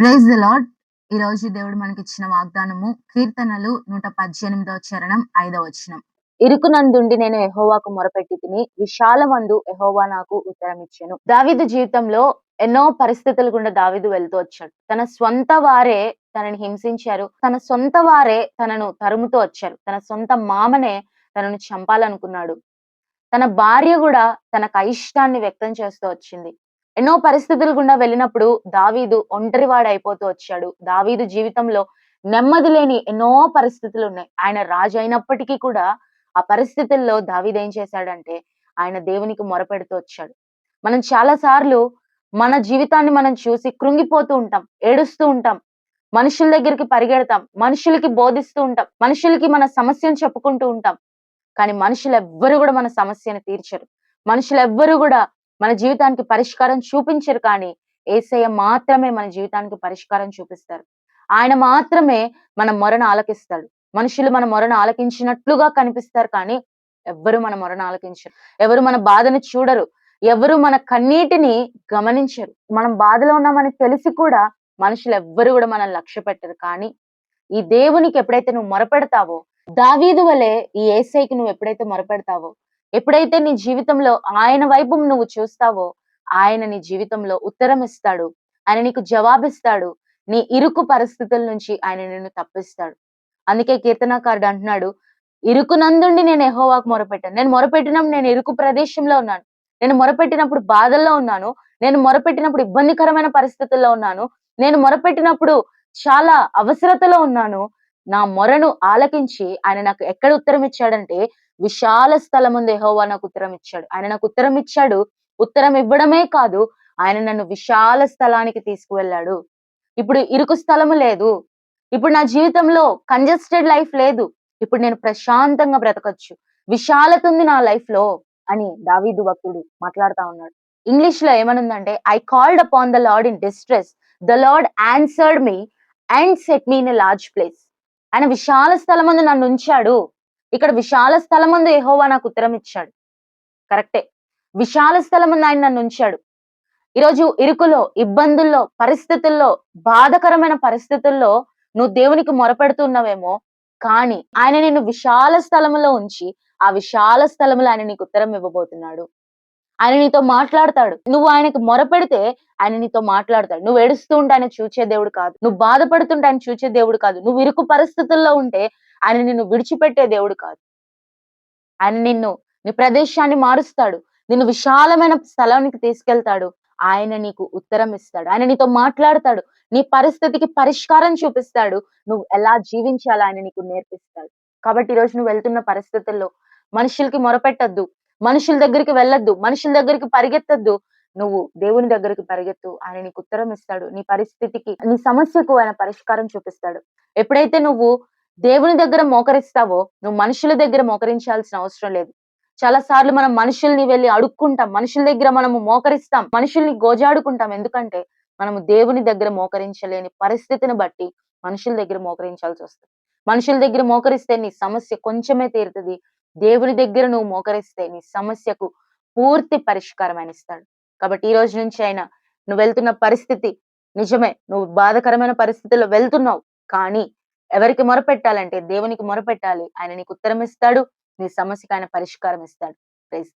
Praise the lord ఈ రోజు దేవుడు మనకిచ్చిన వాగ్దానము కీర్తనలు నూట పద్దెనిమిదవ చరణం ఐదవ వచనం. ఇరుకునందుండి నేను ఎహోవాకు మొరపెట్టి తిని విశాలమందు ఎహోవా నాకు ఉత్తరం ఇచ్చాను దావిదు జీవితంలో ఎన్నో పరిస్థితులు గుండా దావిదు వెళ్తూ వచ్చాడు. తన సొంత వారే తనని హింసించారు. తన సొంత వారే తనను తరుముతూ వచ్చారు. తన సొంత మామనే తనను చంపాలనుకున్నాడు. తన భార్య కూడా తనకు అయిష్టాన్ని వ్యక్తం చేస్తూ వచ్చింది. ఎన్నో పరిస్థితులు గుండా వెళ్ళినప్పుడు దావీదు ఒంటరివాడు అయిపోతూ వచ్చాడు. దావీదు జీవితంలో నెమ్మది లేని ఎన్నో పరిస్థితులు ఉన్నాయి. ఆయన రాజు అయినప్పటికీ కూడా ఆ పరిస్థితుల్లో దావీదు ఏం చేశాడంటే ఆయన దేవునికి మొరపెడుతూ వచ్చాడు. మనం చాలా సార్లు మన జీవితాన్ని మనం చూసి కృంగిపోతూ ఉంటాం ఏడుస్తూ ఉంటాం మనుషుల దగ్గరికి పరిగెడతాం మనుషులకి బోధిస్తూ ఉంటాం మనుషులకి మన సమస్యను చెప్పుకుంటూ ఉంటాం. కానీ మనుషులు ఎవ్వరు కూడా మన సమస్యను తీర్చరు. మనుషులు ఎవ్వరు కూడా మన జీవితానికి పరిష్కారం చూపించరు కానీ ఏసయ్య మాత్రమే మన జీవితానికి పరిష్కారం చూపిస్తారు. ఆయన మాత్రమే మన మొరను ఆలకిస్తాడు. మనుషులు మన మొరను ఆలకించినట్లుగా కనిపిస్తారు కానీ ఎవ్వరు మన మొరను ఆలకించరు. ఎవరు మన బాధను చూడరు. ఎవరు మన కన్నీటిని గమనించరు. మనం బాధలో ఉన్నామని తెలిసి కూడా మనుషులు ఎవ్వరు కూడా మనం లక్ష్య పెట్టరు. కానీ ఈ దేవునికి ఎప్పుడైతే నువ్వు మొరపెడతావో దావీదు వలె ఈ ఏసైకి నువ్వు ఎప్పుడైతే మొరపెడతావో ఎప్పుడైతే నీ జీవితంలో ఆయన వైపు నువ్వు చూస్తావో ఆయన నీ జీవితంలో ఉత్తరం ఇస్తాడు ఆయన నీకు జవాబిస్తాడు. నీ ఇరుకు పరిస్థితుల నుంచి ఆయన నిన్ను తప్పిస్తాడు. అందుకే కీర్తనాకారుడు అంటున్నాడు ఇరుకునందుండి నేను ఎహోవాకు మొరపెట్టాను. నేను మొరపెట్టినప్పుడు నేను ఇరుకు ప్రదేశంలో ఉన్నాను. నేను మొరపెట్టినప్పుడు బాధల్లో ఉన్నాను. నేను మొరపెట్టినప్పుడు ఇబ్బందికరమైన పరిస్థితుల్లో ఉన్నాను. నేను మొరపెట్టినప్పుడు చాలా అవసరతలో ఉన్నాను. నా మొరను ఆలకించి ఆయన నాకు ఎక్కడ ఉత్తరం ఇచ్చాడంటే విశాల స్థలం ఉంది యెహోవా నాకు ఉత్తరం ఇచ్చాడు ఆయన నాకు ఉత్తరం ఇచ్చాడు ఉత్తరం ఇవ్వడమే కాదు ఆయన నన్ను విశాల స్థలానికి తీసుకువెళ్ళాడు. ఇప్పుడు ఇరుకు స్థలము లేదు. ఇప్పుడు నా జీవితంలో కంజెస్టెడ్ లైఫ్ లేదు. ఇప్పుడు నేను ప్రశాంతంగా బ్రతకచ్చు. విశాలత ఉంది నా లైఫ్లో అని దావీదు భక్తుడు మాట్లాడుతా ఉన్నాడు. ఇంగ్లీష్లో ఏమనుందంటే I called upon the Lord in distress the Lord answered me and set me in a large place ఆయన విశాల స్థలం నన్ను ఉంచాడు. ఇక్కడ విశాల స్థలం ముందు యెహోవా నాకు ఉత్తరం ఇచ్చాడు. కరెక్టే. విశాల స్థలం ముందు ఆయన నన్ను ఉంచాడు. ఈరోజు ఇరుకులో ఇబ్బందుల్లో పరిస్థితుల్లో బాధకరమైన పరిస్థితుల్లో నువ్వు దేవునికి మొరపెడుతున్నావేమో కానీ ఆయన నిన్ను విశాల స్థలములో ఉంచి ఆ విశాల స్థలములో ఆయన నీకు ఉత్తరం ఇవ్వబోతున్నాడు. ఆయన నీతో మాట్లాడతాడు. నువ్వు ఆయనకు మొరపెడితే ఆయన నీతో మాట్లాడతాడు. నువ్వు ఏడుస్తూ ఉంటే ఆయన చూచే దేవుడు కాదు. నువ్వు బాధపడుతుంటే ఆయన చూచే దేవుడు కాదు. నువ్వు ఇరుకు పరిస్థితుల్లో ఉంటే ఆయన నిన్ను విడిచిపెట్టే దేవుడు కాదు. ఆయన నిన్ను నీ ప్రదేశాన్ని మారుస్తాడు. నిన్ను విశాలమైన స్థలానికి తీసుకెళ్తాడు. ఆయన నీకు ఉత్తరం ఇస్తాడు. ఆయన నీతో మాట్లాడతాడు. నీ పరిస్థితికి పరిష్కారం చూపిస్తాడు. నువ్వు ఎలా జీవించాలో ఆయన నీకు నేర్పిస్తాడు. కాబట్టి ఈరోజు నువ్వు వెళ్తున్న పరిస్థితుల్లో మనుషులకి మొరపెట్టద్దు. మనుషుల దగ్గరికి వెళ్ళొద్దు. మనుషుల దగ్గరికి పరిగెత్తద్దు. నువ్వు దేవుని దగ్గరికి పరిగెత్తు. ఆయన నీకు ఉత్తరం ఇస్తాడు. నీ పరిస్థితికి నీ సమస్యకు ఆయన పరిష్కారం చూపిస్తాడు. ఎప్పుడైతే నువ్వు దేవుని దగ్గర మోకరిస్తావో నువ్వు మనుషుల దగ్గర మోకరించాల్సిన అవసరం లేదు. చాలా సార్లు మనం మనుషుల్ని వెళ్ళి అడుక్కుంటాం మనుషుల దగ్గర మనము మోకరిస్తాం మనుషుల్ని గోజాడుకుంటాం. ఎందుకంటే మనము దేవుని దగ్గర మోకరించలేని పరిస్థితిని బట్టి మనుషుల దగ్గర మోకరించాల్సి వస్తుంది. మనుషుల దగ్గర మోకరిస్తే నీ సమస్య కొంచెమే తీరుతుంది. దేవుని దగ్గర నువ్వు మోకరిస్తే నీ సమస్యకు పూర్తి పరిష్కారం ఆయన ఇస్తాడు. కాబట్టి ఈ రోజు నుంచి అయినా నువ్వు వెళ్తున్న పరిస్థితి నిజమే. నువ్వు బాధకరమైన పరిస్థితుల్లో వెళ్తున్నావు. కానీ ఎవరికి మొరపెట్టాలంటే దేవునికి మొరపెట్టాలి. ఆయన నీకు ఉత్తరం ఇస్తాడు నీ సమస్యకు ఆయన పరిష్కారం ఇస్తాడు ప్రైజ్